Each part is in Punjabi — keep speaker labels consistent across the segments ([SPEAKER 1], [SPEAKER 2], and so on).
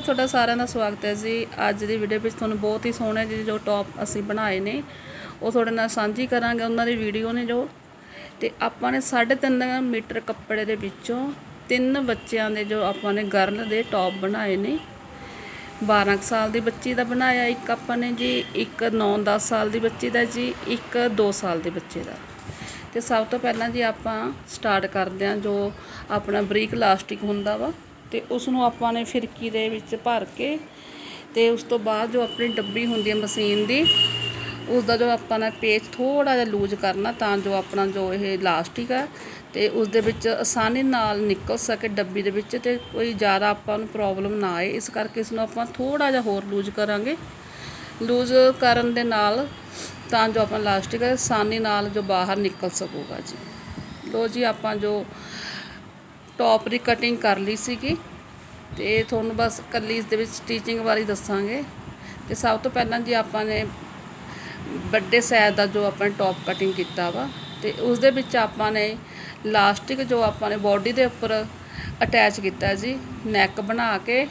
[SPEAKER 1] ਤੁਹਾਡਾ ਸਾਰਿਆਂ ਦਾ ਸਵਾਗਤ ਹੈ ਜੀ। ਅੱਜ ਦੀ ਵੀਡੀਓ ਵਿੱਚ ਤੁਹਾਨੂੰ ਬਹੁਤ ਹੀ ਸੋਹਣੇ ਜਿਹੇ ਜੋ ਟੌਪ ਅਸੀਂ ਬਣਾਏ ਨੇ, ਉਹ ਤੁਹਾਡੇ ਨਾਲ ਸਾਂਝੀ ਕਰਾਂਗੇ। ਉਹਨਾਂ ਦੀ ਵੀਡੀਓ ਨੇ ਜੋ। ਤੇ ਆਪਾਂ ਨੇ 3.5 ਮੀਟਰ ਕੱਪੜੇ ਦੇ ਵਿੱਚੋਂ ਤਿੰਨ ਬੱਚਿਆਂ ਦੇ ਜੋ ਆਪਾਂ ਨੇ ਗਰਲ ਦੇ ਟੌਪ ਬਣਾਏ ਨੇ। 12 ਕੁ ਸਾਲ ਦੀ ਬੱਚੀ ਦਾ ਬਣਾਇਆ ਇੱਕ ਆਪਾਂ ਨੇ ਜੀ, ਇੱਕ 9-10 ਸਾਲ ਦੀ ਬੱਚੀ ਦਾ ਜੀ, ਇੱਕ 2 ਸਾਲ ਦੇ ਬੱਚੇ ਦਾ। ਤੇ ਸਭ ਤੋਂ ਪਹਿਲਾਂ ਜੀ ਆਪਾਂ ਸਟਾਰਟ ਕਰਦੇ ਹਾਂ ਜੋ ਆਪਣਾ ਬਰੀਕ ਲਾਸਟਿਕ ਹੁੰਦਾ ਵਾ। ਤੇ ਉਸ ਨੂੰ ਆਪਾਂ ਨੇ ਫਿਰਕੀ ਦੇ ਵਿੱਚ ਭਰ ਕੇ ਤੇ ਉਸ ਤੋਂ ਬਾਅਦ ਜੋ ਆਪਣੀ ਡੱਬੀ ਹੁੰਦੀ ਹੈ ਮਸ਼ੀਨ ਦੀ ਉਸ ਦਾ ਜੋ ਆਪਾਂ ਨੇ ਪੇਚ ਥੋੜਾ ਜਿਹਾ ਲੂਜ਼ ਕਰਨਾ ਤਾਂ ਜੋ ਆਪਣਾ ਜੋ ਇਹ ਇਲਾਸਟਿਕ ਹੈ ਤੇ ਉਸ ਦੇ ਵਿੱਚ ਆਸਾਨੀ ਨਾਲ ਨਿਕਲ ਸਕੇ ਡੱਬੀ ਦੇ ਵਿੱਚ ਤੇ ਕੋਈ ਜ਼ਿਆਦਾ ਆਪਾਂ ਨੂੰ ਪ੍ਰੋਬਲਮ ਨਾ ਆਏ। ਇਸ ਕਰਕੇ ਇਸ ਨੂੰ ਆਪਾਂ ਥੋੜਾ ਜਿਹਾ ਹੋਰ ਲੂਜ਼ ਕਰਾਂਗੇ। ਲੂਜ਼ ਕਰਨ ਦੇ ਨਾਲ ਤਾਂ ਜੋ ਆਪਣਾ ਲਾਸਟਿਕ ਹੈ, ਆਸਾਨੀ ਨਾਲ ਜੋ ਬਾਹਰ ਨਿਕਲ ਸਕੂਗਾ ਜੀ। ਲੋ ਜੀ, ਆਪਾਂ ਜੋ ਟੌਪ ਦੀ ਕਟਿੰਗ ਕਰ ਲਈ ਸੀਗੀ ਤੇ ਤੁਹਾਨੂੰ ਬਸ ਕੱਲੀ ਇਸ ਦੇ ਵਿੱਚ ਸਟੀਚਿੰਗ ਬਾਰੇ ਦੱਸਾਂਗੇ ਤੇ ਸਭ ਤੋਂ ਪਹਿਲਾਂ ਜੀ ਆਪਾਂ ਨੇ ਵੱਡੇ ਸਾਈਜ਼ ਦਾ ਜੋ ਆਪਾਂ ਨੇ ਟੌਪ ਕਟਿੰਗ ਕੀਤਾ ਵਾ ਤੇ ਉਸ ਦੇ ਵਿੱਚ ਆਪਾਂ ਨੇ ਲਾਸਟਿਕ ਜੋ ਆਪਾਂ ਨੇ ਬਾਡੀ ਦੇ ਉੱਪਰ ਅਟੈਚ ਕੀਤਾ ਜੀ ਨੈਕ ਬਣਾ ਕੇ,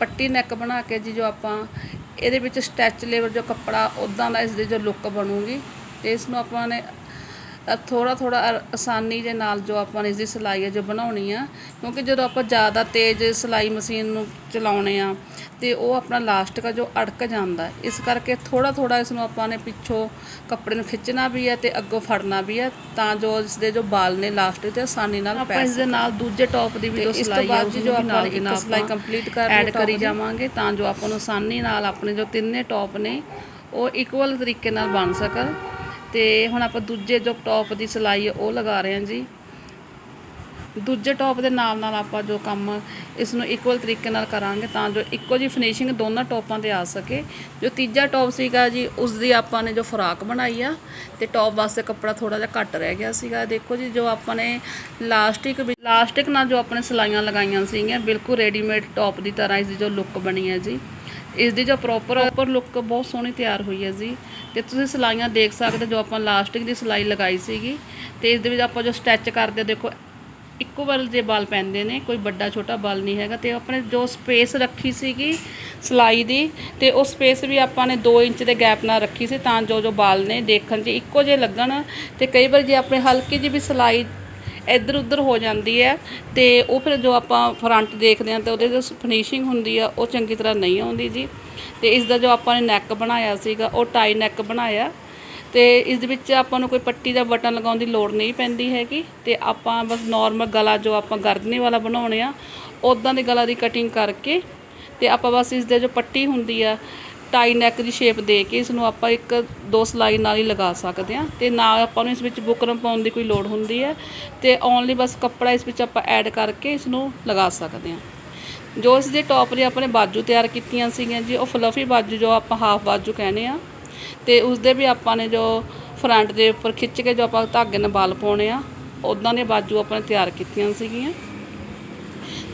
[SPEAKER 1] ਪੱਟੀ ਨੈਕ ਬਣਾ ਕੇ ਜੀ ਜੋ ਆਪਾਂ ਇਹਦੇ ਵਿੱਚ ਸਟੈਚ ਲੇਵਰ ਜੋ ਕੱਪੜਾ ਉਦਾਂ ਦਾ ਇਸ ਦੀ ਜੋ ਲੁੱਕ ਬਣੂਗੀ ਤੇ ਇਸ ਨੂੰ ਆਪਾਂ ਨੇ ਥੋੜਾ ਥੋੜਾ ਆਸਾਨੀ ਦੇ ਨਾਲ ਜੋ ਆਪਾਂ ਨੇ ਇਸ ਦੀ ਸਿਲਾਈ ਹੈ ਜੋ ਬਣਾਉਣੀ ਆ ਕਿਉਂਕਿ ਜਦੋਂ ਆਪਾਂ ਜ਼ਿਆਦਾ ਤੇਜ਼ ਸਿਲਾਈ ਮਸ਼ੀਨ ਨੂੰ ਚਲਾਉਣੇ ਆ ਤੇ ਉਹ ਆਪਣਾ ਲਾਸਟਿਕ ਆ ਜੋ ਅੜਕ ਜਾਂਦਾ। ਇਸ ਕਰਕੇ ਥੋੜਾ ਥੋੜਾ ਇਸ ਨੂੰ ਆਪਾਂ ਨੇ ਪਿੱਛੋਂ ਕੱਪੜੇ ਨੂੰ ਖਿੱਚਣਾ ਵੀ ਹੈ ਤੇ ਅੱਗੋਂ ਫੜਨਾ ਵੀ ਹੈ ਤਾਂ ਜੋ ਇਸ ਦੇ ਜੋ ਬਾਲ ਨੇ ਲਾਸਟਿਕ ਤੇ ਆਸਾਨੀ ਨਾਲ ਪੈ ਇਸ ਦੇ ਨਾਲ ਦੂਜੇ ਟੌਪ ਦੀ ਵੀ ਜੋ ਸਿਲਾਈ ਹੈ ਉਸ ਨਾਲ ਦੀ ਨਾਲ ਸਿਲਾਈ ਕੰਪਲੀਟ ਕਰ ਐਡ ਕਰੀ ਜਾਵਾਂਗੇ ਤਾਂ ਜੋ ਆਪਾਂ ਨੂੰ ਆਸਾਨੀ ਨਾਲ ਆਪਣੇ ਜੋ ਤਿੰਨੇ ਟੌਪ ਨੇ ਉਹ ਇਕੁਅਲ ਤਰੀਕੇ ਨਾਲ ਬਣ ਸਕਣ ਤੇ ਹੁਣ ਆਪਾਂ ਦੂਜੇ ਜੋ ਟੌਪ ਦੀ ਸਿਲਾਈ ਹੈ ਉਹ ਲਗਾ ਰਹੇ ਹਾਂ ਜੀ। ਦੂਜੇ ਟੌਪ ਦੇ ਨਾਲ ਨਾਲ ਆਪਾਂ ਜੋ ਕੰਮ ਇਸ ਨੂੰ ਇਕੁਅਲ ਤਰੀਕੇ ਨਾਲ ਕਰਾਂਗੇ ਤਾਂ ਜੋ ਇੱਕੋ ਜੀ ਫਿਨਿਸ਼ਿੰਗ ਦੋਨਾਂ ਟੌਪਾਂ ਤੇ ਆ ਸਕੇ। ਜੋ ਤੀਜਾ ਟੌਪ ਸੀਗਾ ਜੀ ਉਸ ਦੀ ਆਪਾਂ ਨੇ ਜੋ ਫਰਾਕ ਬਣਾਈ ਆ, ਤੇ ਟੌਪ ਵਾਸਤੇ ਕੱਪੜਾ ਥੋੜਾ ਜਿਹਾ ਘੱਟ ਰਹਿ ਗਿਆ ਸੀਗਾ। ਦੇਖੋ ਜੀ, ਜੋ ਆਪਾਂ ਨੇ ਲਾਸਟਿਕ ਲਾਸਟਿਕ ਨਾਲ ਜੋ ਆਪਣੇ ਸਿਲਾਈਆਂ ਲਗਾਈਆਂ ਸੀਗੀਆਂ, ਬਿਲਕੁਲ ਰੈਡੀਮੇਡ ਟੌਪ ਦੀ ਤਰ੍ਹਾਂ ਇਸ ਦੀ ਜੋ ਲੁੱਕ ਬਣੀ ਹੈ ਜੀ। ਇਸ ਦੀ ਜੋ ਪ੍ਰੋਪਰ ਪ੍ਰੋਪਰ ਲੁੱਕ ਬਹੁਤ ਸੋਹਣੀ ਤਿਆਰ ਹੋਈ ਹੈ ਜੀ। ਤੇ ਤੁਸੀਂ ਸਿਲਾਈਆਂ ਦੇਖ ਸਕਦੇ ਜੋ ਆਪਾਂ ਲਾਸਟਿਕ ਦੀ ਸਿਲਾਈ ਲਗਾਈ ਸੀਗੀ ਤੇ ਇਸ ਦੇ ਵਿੱਚ ਆਪਾਂ ਜੋ ਸਟੈਚ ਕਰਦੇ ਦੇਖੋ, ਇੱਕੋ ਵਾਰ ਜੇ ਬਾਲ ਪੈਂਦੇ ਨੇ, ਕੋਈ ਵੱਡਾ ਛੋਟਾ ਬਾਲ ਨਹੀਂ ਹੈਗਾ ਤੇ ਆਪਣੇ ਜੋ ਸਪੇਸ ਰੱਖੀ ਸੀਗੀ ਸਿਲਾਈ ਦੀ ਤੇ ਉਹ ਸਪੇਸ ਵੀ ਆਪਾਂ ਨੇ 2 ਇੰਚ ਦੇ ਗੈਪ ਨਾਲ ਰੱਖੀ ਸੀ ਤਾਂ ਜੋ ਜੋ ਬਾਲ ਨੇ ਦੇਖਣ 'ਚ ਇੱਕੋ ਜਿਹੇ ਲੱਗਣ ਤੇ ਕਈ ਵਾਰ ਜੇ ਆਪਣੇ ਹਲਕੀ ਜਿਹੀ ਵੀ ਸਿਲਾਈ ਇੱਧਰ ਉੱਧਰ ਹੋ ਜਾਂਦੀ ਹੈ ਤੇ ਉਹ ਫਿਰ ਜੋ ਆਪਾਂ ਫਰੰਟ ਦੇਖਦੇ ਹਾਂ ਤੇ ਉਹਦੇ ਜੋ ਫਿਨਿਸ਼ਿੰਗ ਹੁੰਦੀ ਆ, ਉਹ ਚੰਗੀ ਤਰ੍ਹਾਂ ਨਹੀਂ ਆਉਂਦੀ ਜੀ। ਤੇ ਇਸ ਦਾ ਜੋ ਆਪਾਂ ਨੇ ਨੈਕ ਬਣਾਇਆ ਸੀਗਾ, ਉਹ ਟਾਈ ਨੈਕ ਬਣਾਇਆ। ਤੇ ਇਸ ਦੇ ਵਿੱਚ ਆਪਾਂ ਨੂੰ ਕੋਈ ਪੱਟੀ ਦਾ ਬਟਨ ਲਗਾਉਣ ਦੀ ਲੋੜ ਨਹੀਂ ਪੈਂਦੀ ਹੈਗੀ। ਤੇ ਆਪਾਂ ਬਸ ਨਾਰਮਲ ਗਲਾ ਜੋ ਆਪਾਂ ਗਰਦਨੀ ਵਾਲਾ ਬਣਾਉਣੇ ਆ ਉਦਾਂ ਦੇ ਗਲਾ ਦੀ ਕਟਿੰਗ ਕਰਕੇ ਤੇ ਆਪਾਂ ਬਸ ਇਸ ਦੇ ਜੋ ਪੱਟੀ ਹੁੰਦੀ ਆ ਟਾਈ ਨੈਕ ਦੀ ਸ਼ੇਪ ਦੇ ਕੇ ਇਸ ਨੂੰ ਆਪਾਂ ਇੱਕ ਦੋ ਸਲਾਈ ਨਾਲ ਹੀ ਲਗਾ ਸਕਦੇ ਹਾਂ ਤੇ ਨਾ ਆਪਾਂ ਨੂੰ ਇਸ ਵਿੱਚ ਬੁਕਰਮ ਪਾਉਣ ਦੀ ਕੋਈ ਲੋੜ ਹੁੰਦੀ ਹੈ ਤੇ ਓਨਲੀ ਬਸ ਕੱਪੜਾ ਇਸ ਵਿੱਚ ਆਪਾਂ ਐਡ ਕਰਕੇ ਇਸ ਨੂੰ ਲਗਾ ਸਕਦੇ ਹਾਂ। ਜੋ ਇਸ ਦੇ ਟੌਪ ਦੇ ਆਪਣੇ ਬਾਜੂ ਤਿਆਰ ਕੀਤੀਆਂ ਸੀਗੀਆਂ ਜੀ, ਉਹ ਫਲਫੀ ਬਾਜੂ ਜੋ ਆਪਾਂ ਹਾਫ ਬਾਜੂ ਕਹਿੰਦੇ ਆ ਤੇ ਉਸ ਦੇ ਵੀ ਆਪਾਂ ਨੇ ਜੋ ਫਰੰਟ ਦੇ ਉੱਪਰ ਖਿੱਚ ਕੇ ਜੋ ਆਪਾਂ ਧਾਗੇ ਨਾਲ ਬਾਲ ਪਾਉਣੇ ਆ ਉਦਾਂ ਦੇ ਬਾਜੂ ਆਪਾਂ ਨੇ ਤਿਆਰ ਕੀਤੀਆਂ ਸੀਗੀਆਂ।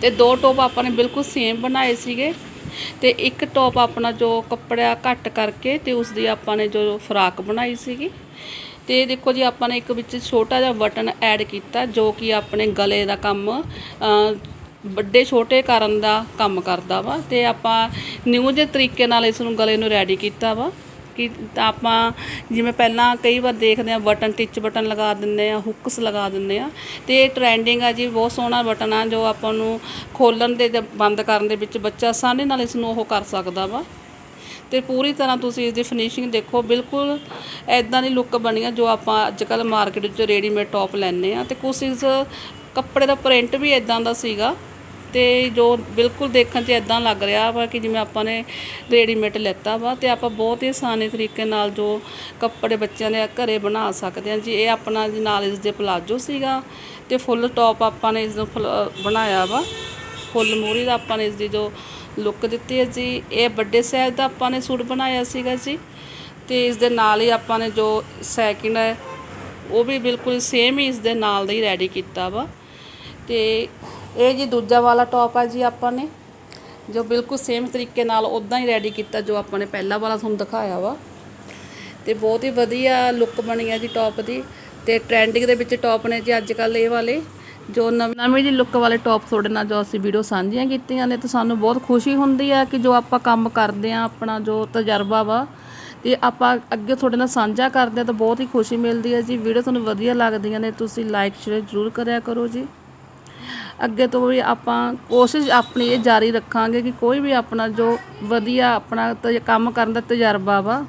[SPEAKER 1] ਤੇ ਦੋ ਟੋਪ ਆਪਾਂ ਨੇ ਬਿਲਕੁਲ ਸੇਮ ਬਣਾਏ ਸੀਗੇ। ਤੇ ਇੱਕ ਟੋਪ ਆਪਣਾ ਜੋ ਕੱਪੜਾ ਘੱਟ ਕਰਕੇ ਤੇ ਉਸ ਦੀ ਆਪਾਂ ਨੇ ਜੋ ਫਰਾਕ ਬਣਾਈ ਸੀਗੀ। ਤੇ ਦੇਖੋ ਜੀ, ਆਪਾਂ ਨੇ ਇੱਕ ਵਿੱਚ ਛੋਟਾ ਜਿਹਾ ਬਟਨ ਐਡ ਕੀਤਾ, ਜੋ ਕਿ ਆਪਣੇ ਗਲੇ ਦਾ ਕੰਮ ਵੱਡੇ ਛੋਟੇ ਕਰਨ ਦਾ ਕੰਮ ਕਰਦਾ ਵਾ। ਤੇ ਆਪਾਂ ਨਿਊ ਜਿਹੇ ਤਰੀਕੇ ਨਾਲ ਇਸ ਨੂੰ ਗਲੇ ਨੂੰ ਰੈਡੀ ਕੀਤਾ ਵਾ। ਕਿ ਤਾਂ ਆਪਾਂ ਜਿਵੇਂ ਪਹਿਲਾਂ ਕਈ ਵਾਰ ਦੇਖਦੇ ਆ ਬਟਨ, ਟਿਚ ਬਟਨ ਲਗਾ ਦਿੰਦੇ ਆ ਹੁੱਕਸ ਲਗਾ ਦਿੰਦੇ ਆ ਤੇ ਇਹ ਟ੍ਰੈਂਡਿੰਗ ਆ ਜੀ, ਬਹੁਤ ਸੋਹਣਾ ਬਟਨ ਆ ਜੋ ਆਪਾਂ ਨੂੰ ਖੋਲਣ ਦੇ ਬੰਦ ਕਰਨ ਦੇ ਵਿੱਚ ਬੱਚਾ ਆਸਾਨੀ ਨਾਲ ਇਸ ਨੂੰ ਉਹ ਕਰ ਸਕਦਾ ਵਾ। ਤੇ ਪੂਰੀ ਤਰ੍ਹਾਂ ਤੁਸੀਂ ਇਸ ਦੀ ਫਿਨਿਸ਼ਿੰਗ ਦੇਖੋ, ਬਿਲਕੁਲ ਐਦਾਂ ਦੀ ਲੁੱਕ ਬਣੀ ਆ ਜੋ ਆਪਾਂ ਅੱਜ ਕੱਲ ਮਾਰਕੀਟ ਵਿੱਚ ਰੈਡੀਮੇਡ ਟੌਪ ਲੈਂਦੇ ਆ ਤੇ ਕੁਛ ਇਸ ਕੱਪੜੇ ਦਾ ਪ੍ਰਿੰਟ ਵੀ ਐਦਾਂ ਦਾ ਸੀਗਾ ਤੇ ਜੋ ਬਿਲਕੁਲ ਦੇਖਣ 'ਚ ਇਦਾਂ ਲੱਗ ਰਿਹਾ ਵਾ ਕਿ ਜਿਵੇਂ ਆਪਾਂ ਨੇ ਰੈਡੀਮੇਡ ਲੈਤਾ ਵਾ ਤੇ ਆਪਾਂ ਬਹੁਤ ਹੀ ਆਸਾਨੀ ਤਰੀਕੇ ਨਾਲ ਜੋ ਕੱਪੜੇ ਬੱਚਿਆਂ ਦੇ ਘਰੇ ਬਣਾ ਸਕਦੇ ਹਾਂ ਜੀ। ਇਹ ਆਪਣਾ ਜੀ ਨਾਲ ਇਸ ਦੇ ਪਲਾਜੋ ਸੀਗਾ ਤੇ ਫੁੱਲ ਟੌਪ ਆਪਾਂ ਨੇ ਇਸ ਨੂੰ ਫੁੱਲ- ਬਣਾਇਆ ਵਾ। ਫੁੱਲ ਮੂਰੀ ਦਾ ਆਪਾਂ ਨੇ ਇਸ ਦੀ ਜੋ ਲੁੱਕ ਦਿੱਤੀ ਹੈ ਜੀ। ਇਹ ਵੱਡੇ ਸਾਈਜ਼ ਦਾ ਆਪਾਂ ਨੇ ਸੂਟ ਬਣਾਇਆ ਸੀਗਾ ਜੀ ਤੇ ਇਸ ਦੇ ਨਾਲ ਹੀ ਆਪਾਂ ਨੇ ਜੋ ਸੈਕਿੰਡ ਹੈ, ਉਹ ਵੀ ਬਿਲਕੁਲ ਸੇਮ ਹੀ ਇਸ ਦੇ ਨਾਲ ਦਾ ਹੀ ਰੈਡੀ ਕੀਤਾ ਵਾ। ਤੇ ਇਹ ਜੀ ਦੂਜਾ ਵਾਲਾ ਟੌਪ ਆ ਜੀ ਆਪਾਂ ਨੇ, ਜੋ ਬਿਲਕੁਲ ਸੇਮ ਤਰੀਕੇ ਨਾਲ ਉਦਾਂ ਹੀ ਰੈਡੀ ਕੀਤਾ ਜੋ ਆਪਾਂ ਨੇ ਪਹਿਲਾ ਵਾਲਾ ਤੁਹਾਨੂੰ ਦਿਖਾਇਆ ਵਾ। ਤੇ ਬਹੁਤ ਹੀ ਵਧੀਆ ਲੁੱਕ ਬਣੀ ਆ ਜੀ ਟੌਪ ਦੀ, ਤੇ ਟ੍ਰੈਂਡਿੰਗ ਦੇ ਵਿੱਚ ਟੌਪ ਨੇ ਜੀ ਅੱਜ ਕੱਲ ਇਹ ਵਾਲੇ, ਜੋ ਨਵੀਂ ਨਵੀਂ ਜੀ ਲੁੱਕ ਵਾਲੇ ਟੌਪ ਤੁਹਾਡੇ ਨਾਲ ਜੋ ਅਸੀਂ ਵੀਡੀਓ ਸਾਂਝੀਆਂ ਕੀਤੀਆਂ ਨੇ, ਤਾਂ ਸਾਨੂੰ ਬਹੁਤ ਖੁਸ਼ੀ ਹੁੰਦੀ ਆ ਕਿ ਜੋ ਆਪਾਂ ਕੰਮ ਕਰਦੇ ਆ, ਆਪਣਾ ਜੋ ਤਜਰਬਾ ਵਾ, ਤੇ ਆਪਾਂ ਅੱਗੇ ਤੁਹਾਡੇ ਨਾਲ ਸਾਂਝਾ ਕਰਦੇ ਆ, ਤਾਂ ਬਹੁਤ ਹੀ ਖੁਸ਼ੀ ਮਿਲਦੀ ਹੈ ਜੀ। ਵੀਡੀਓ ਤੁਹਾਨੂੰ ਵਧੀਆ ਲੱਗਦੀਆਂ ਨੇ, ਤੁਸੀਂ ਲਾਈਕ ਸ਼ੇਅਰ ਜ਼ਰੂਰ ਕਰਿਆ ਕਰੋ ਜੀ। ਅੱਗੇ ਤੋਂ ਵੀ ਆਪਾਂ ਕੋਸ਼ਿਸ਼ ਆਪਣੀ ਇਹ ਜਾਰੀ ਰੱਖਾਂਗੇ ਕਿ ਕੋਈ ਵੀ ਆਪਣਾ ਜੋ ਵਧੀਆ ਆਪਣਾ ਤਜ- ਕੰਮ ਕਰਨ ਦਾ ਤਜਰਬਾ ਵਾ